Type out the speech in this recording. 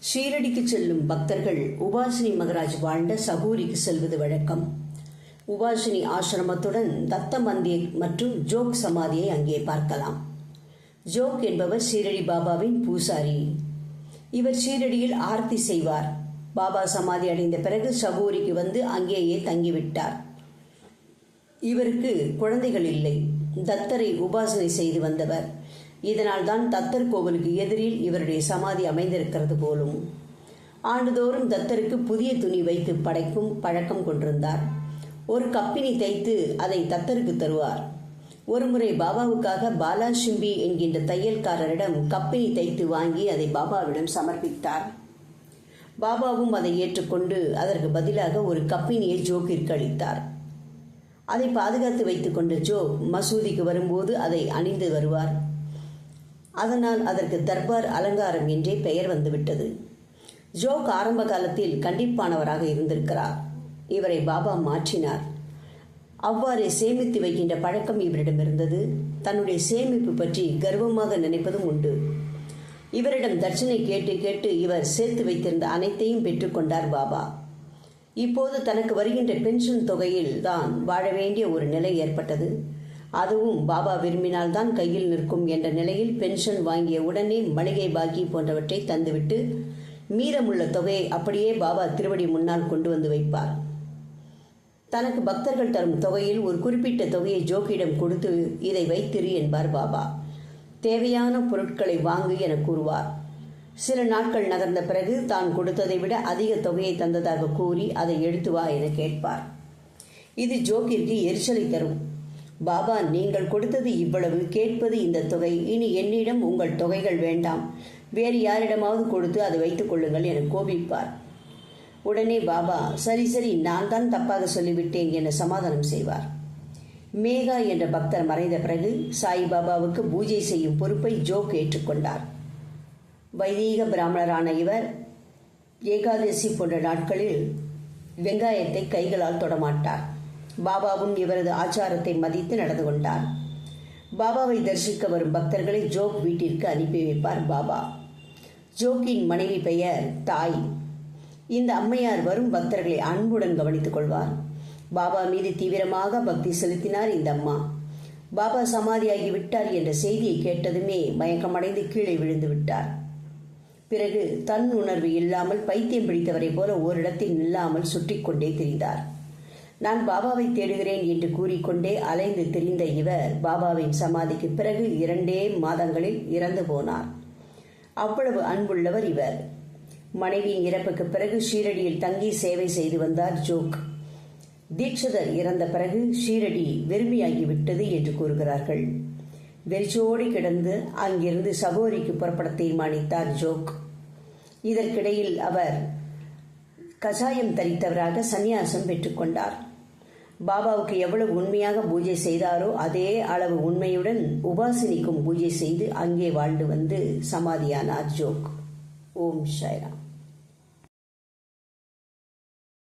ஷீரடிக்கு செல்லும் பக்தர்கள் உபாசினி மகராஜ் வாழ்ந்த சகூரிக்கு செல்வது வழக்கம். உபாசினி ஆசிரமத்துடன் தத்த மந்திர் மற்றும் ஜோக் சமாதியை அங்கே பார்க்கலாம். ஜோக் என்பவர் ஷீரடி பாபாவின் பூசாரி. இவர் ஷீரடியில் ஆர்த்தி செய்வார். பாபா சமாதி அடைந்த பிறகு சகூரிக்கு வந்து அங்கேயே தங்கிவிட்டார். இவருக்கு குழந்தைகள் இல்லை. தத்தரை உபாசனை செய்து வந்தவர். இதனால் தான் தத்தர் கோவிலுக்கு எதிரில் இவருடைய சமாதி அமைந்திருக்கிறது போலும். ஆண்டுதோறும் தத்தருக்கு புதிய துணி வைத்து படைக்கும் பழக்கம் கொண்டிருந்தார். ஒரு கப்பினி தைத்து அதை தத்தருக்கு தருவார். ஒருமுறை பாபாவுக்காக பாலா சிம்பி என்கின்ற தையல்காரரிடம் கப்பினி தைத்து வாங்கி அதை பாபாவிடம் சமர்ப்பித்தார். பாபாவும் அதை ஏற்றுக்கொண்டு அதற்கு பதிலாக ஒரு கப்பினியை ஜோக்கிற்கு அளித்தார். அதை பாதுகாத்து வைத்துக்கொண்ட ஜோ மசூதிக்கு வரும்போது அதை அணிந்து வருவார். அதனால் அதற்கு தர்பார் அலங்காரம் என்றே பெயர் வந்துவிட்டது. ஜோக் ஆரம்ப காலத்தில் கண்டிப்பானவராக இருந்திருக்கிறார். இவரை பாபா மாற்றினார். அவ்வாறே சேமித்து வைக்கின்ற பழக்கம் இவரிடம் இருந்தது. தன்னுடைய சேமிப்பு பற்றி கர்வமாக நினைப்பதும் உண்டு. இவரிடம் தட்சணை கேட்டு கேட்டு இவர் சேர்த்து வைத்திருந்த அனைத்தையும் பெற்றுக்கொண்டார் பாபா. இப்போது தனக்கு வருகின்ற பென்ஷன் தொகையில் தான் வாழ வேண்டிய ஒரு நிலை ஏற்பட்டது. அதுவும் பாபா விரும்பினால் தான் கையில் நிற்கும் என்ற நிலையில் பென்ஷன் வாங்கிய உடனே மளிகை பாக்கி போன்றவற்றை தந்துவிட்டு மீதமுள்ள தொகையை அப்படியே பாபா திருவடி முன்னால் கொண்டு வந்து வைப்பார். தனக்கு பக்தர்கள் தரும் தொகையில் ஒரு குறிப்பிட்ட தொகையை ஜோக்கியிடம் கொடுத்து இதை வைத்திரு என்பார் பாபா. தேவையான பொருட்களை வாங்கு என கூறுவார். சில நாட்கள் நகர்ந்த பிறகு தான் கொடுத்ததை விட அதிக தொகையை தந்ததாக கூறி அதை எடுத்து வா என கேட்பார். இது ஜோக்கிற்கு எரிச்சலை தரும். பாபா நீங்கள் கொடுத்தது இவ்வளவு. கேட்பது இந்த தொகை. இனி என்னிடம் உங்கள் தொகைகள் வேண்டாம். வேறு யாரிடமாவது கொடுத்து அதை வைத்துக் கொள்ளுங்கள் என கோபிப்பார். உடனே பாபா சரி சரி நான் தான் தப்பாக சொல்லிவிட்டேன் என சமாதானம் செய்வார். மேகா என்ற பக்தர் மறைந்த பிறகு சாய்பாபாவுக்கு பூஜை செய்யும் பொறுப்பை ஜோக் ஏற்றுக்கொண்டார். வைதீக பிராமணரான இவர் ஏகாதசி போன்ற நாட்களில் வெங்காயத்தை கைகளால் தொடமாட்டார். பாபாவும் இவரது ஆச்சாரத்தை மதித்து நடந்து கொண்டார். பாபாவை தரிசிக்க வரும் பக்தர்களை ஜோக் வீட்டிற்கு அனுப்பி வைப்பார் பாபா. ஜோக்கின் மனைவி பெயர் தாய். இந்த அம்மையார் வரும் பக்தர்களை அன்புடன் கவனித்துக் கொள்வார். பாபா மீது தீவிரமாக பக்தி செலுத்தினார் இந்த அம்மா. பாபா சமாதியாகி விட்டார் என்ற செய்தியை கேட்டதுமே மயக்கமடைந்து கீழே விழுந்து விட்டார். பிறகு தன் உணர்வு இல்லாமல் பைத்தியம் பிடித்தவரை போல ஓரிடத்தில் நில்லாமல் சுற்றி கொண்டே திரிந்தார். நான் பாபாவை தேடுகிறேன் என்று கூறிக்கொண்டே அலைந்து திரிந்த இவர் பாபாவின் சமாதிக்கு பிறகு இரண்டே மாதங்களில் இறந்து போனார். அவ்வளவு அன்புள்ளவர் இவர். மனைவியின் இறப்புக்கு பிறகு ஷீரடியில் தங்கி சேவை செய்து வந்தார் ஜோக். தீட்சிதர் இறந்த பிறகு ஷீரடி வெறுமையாகிவிட்டது என்று கூறுகிறார்கள். வெறிச்சோடி கிடந்து அங்கிருந்து சகோரிக்கு புறப்பட தீர்மானித்தார் ஜோக். இதற்கிடையில் அவர் கசாயம் தரித்தவராக சந்நியாசம் பெற்றுக்கொண்டார் பாபாவுக்கு எவ்வளவு உண்மையாக பூஜை செய்தாரோ அதே அளவு உண்மையுடன் உபாசினிக்கும் பூஜை செய்து அங்கே வாழ்ந்து வந்து சமாதியானார் ஜோக் ஓம் ஷைராம்